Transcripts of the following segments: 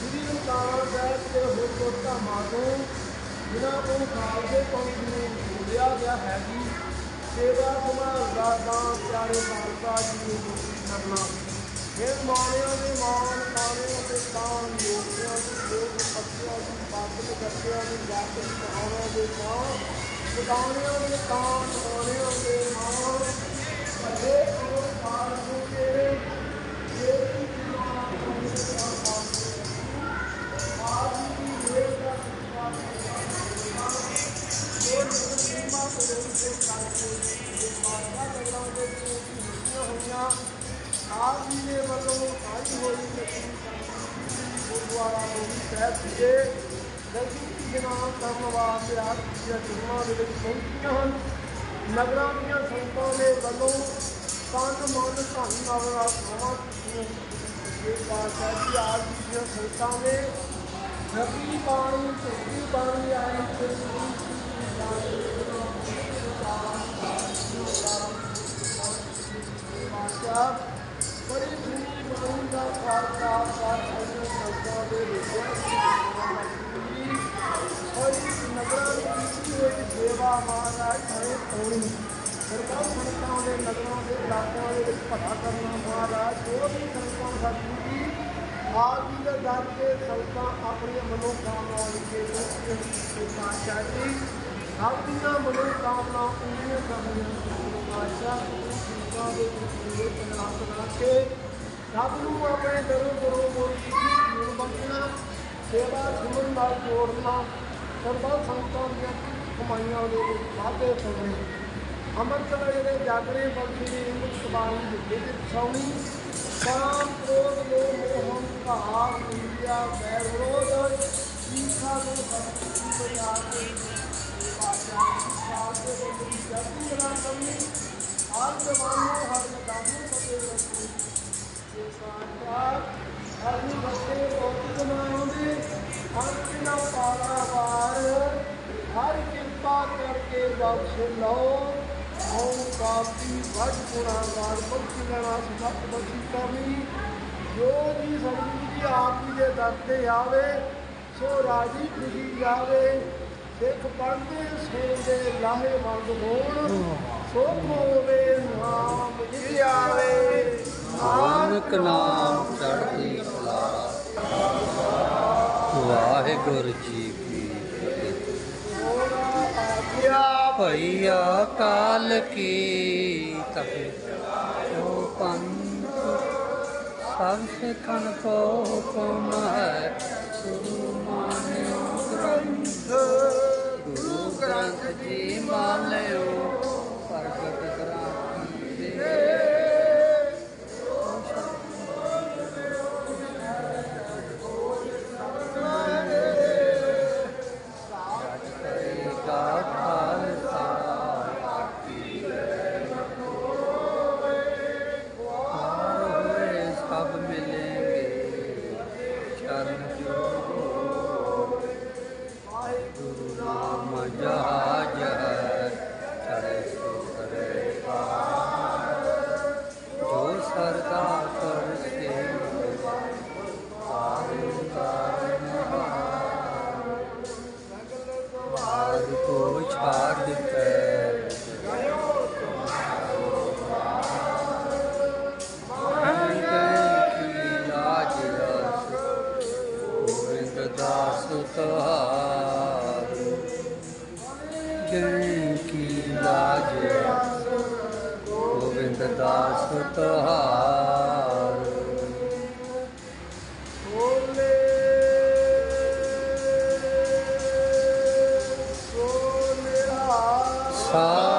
ਸ੍ਰੀ ਅਕਾਲ ਸਾਹਿਬ ਦੇ ਹੋਏ ਕੋਤਾ ਮਾਤੋ ਜਿਨ੍ਹਾਂ ਨੂੰ ਖਾਲਸੇ ਪੰਥ ਨੂੰ ਬੋਲਿਆ ਗਿਆ ਹੈ ਜੀ, ਸੇਵਾ ਸਮਾਨ ਦਾ ਪਿਆਰੇ ਮਾਤਾ ਜੀ ਨੂੰ ਮੁਕਤੀ ਕਰਨਾ। ਫਿਰ ਮਾਣਿਆਂ ਦੇ ਮਾਣ ਕਾਣਿਆਂ ਦੇ ਕਾਣ ਯੋਗਿਆਂ ਦੇ ਯੋਗ ਪੱਤਿਆਂ ਦੀ ਬਾਤ ਗੱਤਿਆਂ ਦੀ ਬਾਤ ਕਹਾਣਾਂ ਦੇ ਮਾਣ ਗਾਣਿਆਂ ਦੇ ਕਾਣ ਗਾਣਿਆਂ ਦੇ ਮਾਣ। ਅਰੇ ਉਹ ਕਾਲ ਨੂੰ ਕੇ ਜੇ ਕੀ ਆਪ ਜੀ ਦੇ ਵੱਲੋਂ ਆਈ ਹੋਈ ਨਕਲੀ ਗੁਰਦੁਆਰਾ ਮੋਹੀ ਸਾਹਿਬ ਜੀ ਜਲਦੀ ਇਸ਼ਨਾਨ ਕਰਨ ਵਾਸਤੇ ਆਪ ਜੀ ਦੀਆਂ ਜੁਰਮਾਂ ਦੇ ਵਿੱਚ ਪਹੁੰਚੀਆਂ ਹਨ ਨਗਰਾਂ ਦੀਆਂ ਸੰਗਤਾਂ ਦੇ ਵੱਲੋਂ ਤਨ ਮਨ ਧਨ ਨਾਲ ਆਸਮਾਂ ਇਹ ਪਾਸ਼ਾ ਜੀ ਆਪ ਜੀ ਦੀਆਂ ਸੰਗਤਾਂ ਨੇ ਨਦੀ ਪਾਣੀ ਧੁੱਪੀ ਪਾਣੀ ਆਏ ਤੇ ਪਾਸ਼ਾ ਬੜੀ ਸੁਣੀ ਬਣੀ ਦਾ ਖਾਲਸਾ ਸਾਹਿਬ ਸੰਗਤਾਂ ਦੇ ਵਿੱਚ ਔਰ ਨਗਰਾਂ ਦੀ ਕੀਤੀ ਹੋਈ ਸੇਵਾ ਮਹਾਰਾਜ ਹਰੇ ਹੋਣੀ ਸਰਕਾਰ ਸੰਗਤਾਂ ਦੇ ਨਗਰਾਂ ਦੇ ਇਲਾਕਿਆਂ ਦੇ ਵਿੱਚ ਭਲਾ ਕਰਨਾ ਮਹਾਰਾਜ ਜੋ। ਵੀ ਸੰਗਤਾਂ ਸਾਡੀ ਜੀ ਆਪ ਜੀ ਦੇ ਦਰ ਤੇ ਸੰਗਤਾਂ ਆਪਣੀਆਂ ਮਨੋਕਾਮਨਾਵਾਂ ਕਾਮਨਾਵਾਂ ਲਿਖੇ ਪਾਤਸ਼ਾਹ ਜੀ ਸਭ ਦੀਆਂ ਮਨੋ ਪੂਰੀਆਂ ਕਰਨੀਆਂ भाषा नाशनाखे આપણે દરરોજ દરરોજ બક્ષના સેવા જીવન માર્ગ જોડના સર્વા સંસ્થાઓની કમાઈઓને વાતે સમય અમરકલાએ જાગરે પક્ષની હિન્દુ સભાની વિદ્યુત સૌની કામ ક્રોધ લો મોહન કહા ઇન્ડિયા વૈરોધ ઈચ્છા નો ભક્તિ કો જાગે ਅੰਤ ਹਰ ਕਿਰਪਾ ਕਰਕੇ ਬਖਸ਼ ਲਓ ਹਉ ਕਾਪੀ ਵੱਡ ਗੁਨਾਹਗਾਰ ਬਖਸ਼ ਲੈਣਾ ਸਤ ਬਖਸ਼ੀ ਕਰਨੀ ਜੋ ਜੀ ਸਤਿਗੁਰੂ ਜੀ ਆਪ ਜੀ ਦੇ ਦਰ ਤੇ ਆਵੇ, ਸੋ ਰਾਜੀ ਖੁਸ਼ੀ ਜਾਵੇ। ਸਿੱਖ ਪੜ੍ਹਦੇ ਦੇ ਲਾਹੇ ਮੰਗ ਹੋਣ। ਸੋ ਹੋਵੇ ਨਾਮ ਜੀ ਆਵੇ। ਨਾਨਕ ਨਾਮ ਚੜ੍ਹਦੀ गुरजी की भैया काल की तभी तो पंथ सबसे कन को कुमार ਜੈ ਕੀ ਲਾਜ ਗੋਬਿੰਦ ਦਾਸ ਤੁਹਾਰ ਬੋਲੇ ਸੋ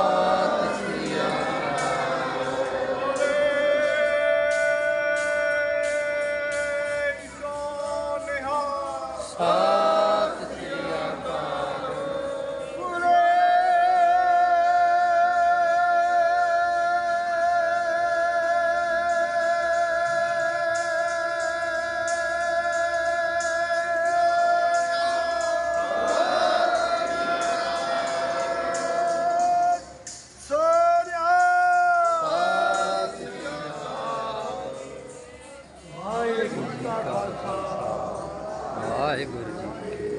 ਵਾਹਿਗੁਰੂ ਜੀ